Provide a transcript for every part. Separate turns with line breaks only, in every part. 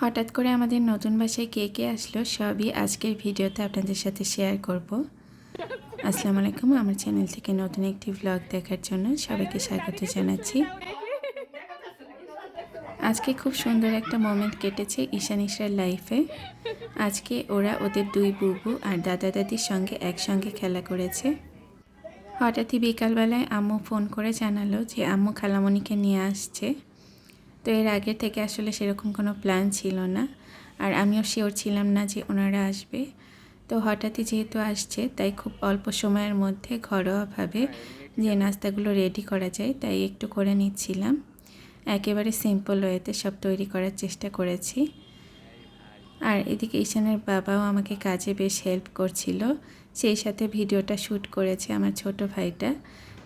হঠাৎ করে আমাদের নতুন বাসায় কে কে আসলো সবই আজকের ভিডিওতে আপনাদের সাথে শেয়ার করব। আসসালামু আলাইকুম, আমার চ্যানেল থেকে নতুন একটি ভ্লগ দেখার জন্য সবাইকে স্বাগত জানাচ্ছি। আজকে খুব সুন্দর একটা মোমেন্ট কেটেছে ঈশান ইশরার লাইফে আজকে ওরা ওদের দুই বুবু আর দাদা দাদির সঙ্গে একসঙ্গে খেলা করেছে। হঠাৎই বিকালবেলায় আম্মু ফোন করে জানালো যে, আম্মু খালামণিকে নিয়ে আসছে। তো এর আগে থেকে আসলে সেরকম কোনো প্ল্যান ছিল না। আর আমিও শিওর ছিলাম না যে ওনারা আসবে। তো হঠাৎই যেহেতু আসছে, তাই খুব অল্প সময়ের মধ্যে ঘরোয়াভাবে যে নাস্তাগুলো রেডি করা যায়, তাই একটু করে নিচ্ছিলাম। একেবারে সিম্পল ওয়েতে সব তৈরি করার চেষ্টা করেছি। আর এদিকে ঈশানের বাবাও আমাকে কাজে বেশ হেল্প করছিল। সেই সাথে ভিডিওটা শ্যুট করেছে আমার ছোট ভাইটা।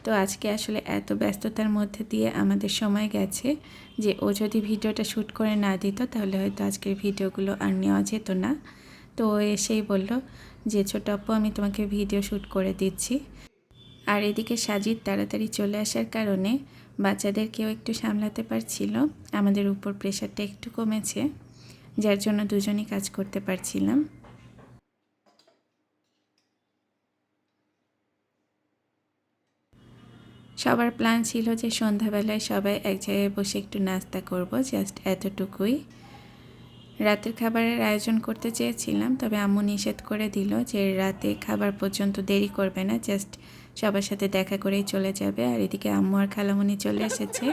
তো আজকে আসলে এত ব্যস্ততার মধ্যে দিয়ে আমাদের সময় গেছে যে ও যদি ভিডিওটা শ্যুট করে না দিত, তাহলে হয়তো আজকের ভিডিওগুলো আর নেওয়া যেত না। তো ও এসেই বলল যে, ছোট আপু, আমি তোমাকে ভিডিও শ্যুট করে দিচ্ছি। আর এদিকে সাজিদ তাড়াতাড়ি চলে আসার কারণে বাচ্চাদেরকেও একটু সামলাতে পারছিল। আমাদের উপর প্রেশারটা একটু কমেছে, যার জন্য দুজনই কাজ করতে পারছিলাম। সবার প্ল্যান ছিল যে সন্ধ্যাবেলায় সবাই এক জায়গায় বসে একটু নাস্তা করব জাস্ট এতটুকুই। রাতের খাবারের আয়োজন করতে চেয়েছিলাম, তবে আম্মু নিষেধ করে দিল যে রাতে খাবার পর্যন্ত দেরি করবে না জাস্ট সবার সাথে দেখা করেই চলে যাবে। আর এদিকে আম্মু আর খালামুনি চলে এসেছে।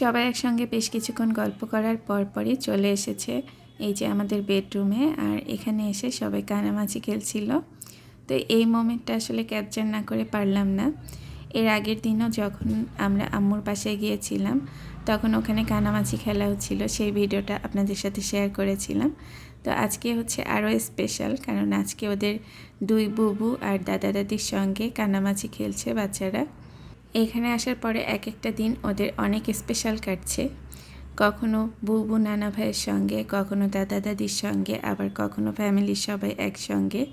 সবাই একসঙ্গে বেশ কিছুক্ষণ গল্প করার পরপরই চলে এসেছে। এই যে আমাদের বেডরুমে, আর এখানে এসে সবাই কানামাছি খেলছিল। তো এই মোমেন্টটা আসলে ক্যাপচার না করে পারলাম না। এর আগের দিনও যখন আমরা আম্মুর বাসায় গিয়েছিলাম, তখন ওখানে কানামাছি খেলা হচ্ছিল। সেই ভিডিওটা আপনাদের সাথে শেয়ার করেছিলাম। তো আজকে হচ্ছে আরও স্পেশাল, কারণ আজকে ওদের দুই বুবু আর দাদা দাদির সঙ্গে কানামাছি খেলছে বাচ্চারা। এখানে আসার পরে এক একটা দিন ওদের অনেক স্পেশাল কাটছে। কখনো বুবু নানা ভাইয়ের সঙ্গে, কখনো দাদা দাদির সঙ্গে, আবার কখনো ফ্যামিলির সবাই একসঙ্গে।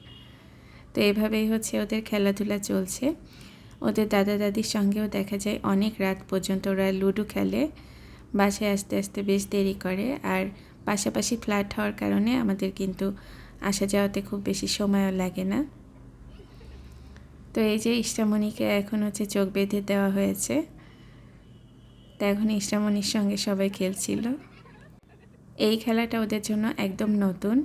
তো এভাবেই হচ্ছে ওদের খেলাধুলা চলছে। ওদের দাদা দাদির সঙ্গেও দেখা যায় অনেক রাত পর্যন্ত ওরা লুডো খেলে। বাসায় আস্তে আস্তে বেশ দেরি করে। আর পাশাপাশি ফ্ল্যাট হওয়ার কারণে আমাদের কিন্তু আসা যাওয়াতে খুব বেশি সময়ও লাগে না। তো এই যে ইষ্টামণিকে এখন হচ্ছে চোখ বেঁধে দেওয়া হয়েছে। তো এখন ইষ্টামণির সঙ্গে সবাই খেলছিল। এই খেলাটা ওদের জন্য একদম নতুন।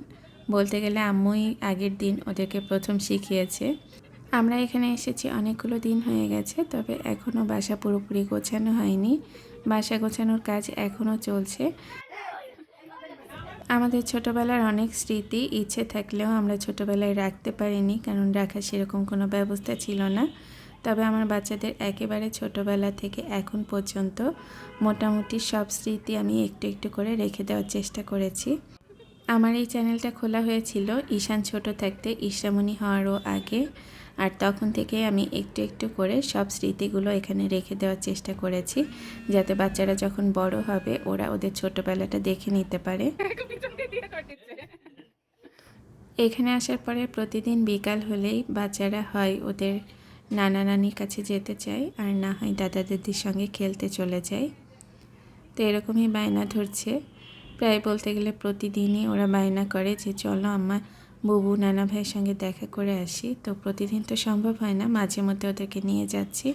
বলতে গেলে আম্মুই আগের দিন ওদেরকে প্রথম শিখিয়েছে। আমরা এখানে এসেছি অনেকগুলো দিন হয়ে গেছে, তবে এখনও বাসা পুরোপুরি গোছানো হয়নি। বাসা গোছানোর কাজ এখনও চলছে। আমাদের ছোটোবেলার অনেক স্মৃতি ইচ্ছে থাকলেও আমরা ছোটোবেলায় রাখতে পারিনি, কারণ রাখার সেরকম কোনো ব্যবস্থা ছিল না। তবে আমার বাচ্চাদের একেবারে ছোটোবেলা থেকে এখন পর্যন্ত মোটামুটি সব স্মৃতি আমি একটু একটু করে রেখে দেওয়ার চেষ্টা করেছি। আমার এই চ্যানেলটা খোলা হয়েছিল ঈশান ছোট থাকতে ঈশামণি হওয়ারও আগে আর তখন থেকে আমি একটু একটু করে সব স্মৃতিগুলো এখানে রেখে দেওয়ার চেষ্টা করেছি যাতে বাচ্চারা যখন বড় হবে ওরা ওদের ছোটোবেলাটা দেখে নিতে পারে। এখানে আসার পরে প্রতিদিন বিকাল হলেই বাচ্চারা হয় ওদের নানা নানির কাছে যেতে চাই আর না হয় দাদা দাদির সঙ্গে খেলতে চলে যায় তো এরকমই বায়না ধরছে। প্রায় বলতে গেলে প্রতিদিনই ওরা বায়না করে যে, চলো আমার বুবু, নানা ভাইয়ের সঙ্গে দেখা করে আসি। তো প্রতিদিন তো সম্ভব হয় না, মাঝে মধ্যে ওদেরকে নিয়ে যাচ্ছি।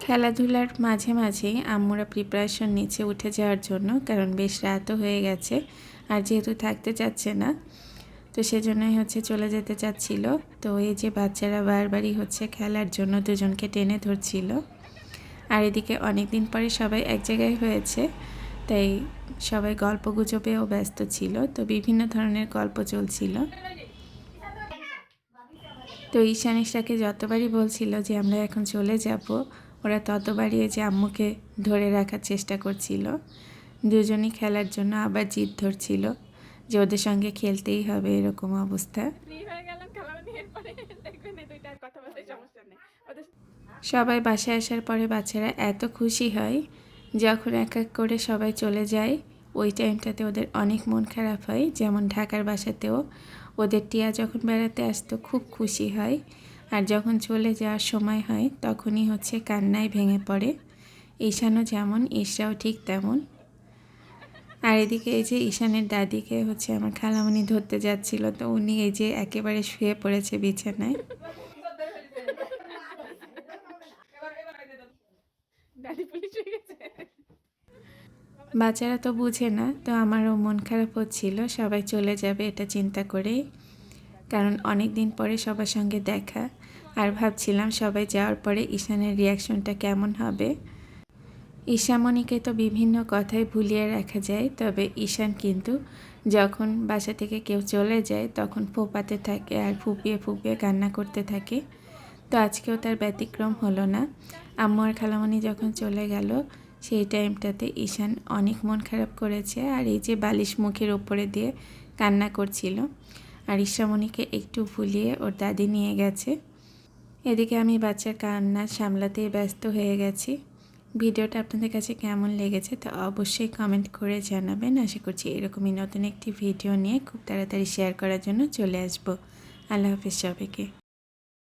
খেলাধুলার মাঝে মাঝেই আম্মুরা প্রিপারেশন নিচে উঠে যাওয়ার জন্য, কারণ বেশ রাতও হয়ে গেছে। আর যেহেতু থাকতে চাচ্ছে না তো সেজন্যই হচ্ছে চলে যেতে চাচ্ছিল। তো এই যে বাচ্চারা বারবারই হচ্ছে খেলার জন্য দুজনকে টেনে ধরছিল। আর এদিকে অনেক দিন পরে সবাই এক জায়গায় হয়েছে, তাই সবাই গল্প গুজবেও ব্যস্ত ছিল। তো বিভিন্ন ধরনের গল্প চলছিল। তো ঈশানিশাকে যতবারই বলছিল যে আমরা এখন চলে যাব, ওরা ততবারই যে আম্মুকে ধরে রাখার চেষ্টা করছিল। দুজনই খেলার জন্য আবার জিদ ধরছিল। যে ওদের সঙ্গে খেলতেই হবে, এরকম অবস্থা। সবাই বাসায় আসার পরে বাচ্চারা এত খুশি হয়, যখন এক এক করে সবাই চলে যায়, ওই টাইমটাতে ওদের অনেক মন খারাপ হয়। যেমন ঢাকার বাসাতেও ওদের টিয়া যখন বেড়াতে আসতো, খুব খুশি হয়। আর যখন চলে যাওয়ার সময় হয়, তখনই হচ্ছে কান্নায় ভেঙে পড়ে। ঈশানও যেমন, ঈশাও ঠিক তেমন। আর এদিকে এই যে ঈশানের দাদিকে হচ্ছে আমার খালামণি ধরতে যাচ্ছিল তো উনি এই যে একেবারে শুয়ে পড়েছে বিছানায়। বাচ্চারা তো বুঝে না তো আমারও মন খারাপ হচ্ছিল সবাই চলে যাবে এটা চিন্তা করেই। কারণ অনেক দিন পরে সবার সঙ্গে দেখা আর ভাবছিলাম সবাই যাওয়ার পরে ঈশানের রিয়াকশনটা কেমন হবে। ঈশামণিকে তো বিভিন্ন কথায় ভুলিয়ে রাখা যায়, তবে ঈশান কিন্তু যখন বাসা থেকে কেউ চলে যায়, তখন ফোপাতে থাকে আর ফুপিয়ে ফুপিয়ে কান্না করতে থাকে। তো আজকেও তার ব্যতিক্রম হলো না। আম্মু আর খালামণি যখন চলে গেল, সেই টাইমটাতে ঈশান অনেক মন খারাপ করেছে আর এই যে বালিশ মুখের ওপরে দিয়ে কান্না করছিল। আর ঈশামণিকে একটু ভুলিয়ে ওর দাদি নিয়ে গেছে। এদিকে আমি বাচ্চার কান্না সামলাতেই ব্যস্ত হয়ে গেছি। ভিডিওটা আপনাদের কাছে কেমন লেগেছে তা অবশ্যই কমেন্ট করে জানাবেন। আশা করছি এরকমই নতুন একটি ভিডিও নিয়ে খুব তাড়াতাড়ি শেয়ার করার জন্য চলে আসব। আল্লাহ হাফিজ সবাইকে।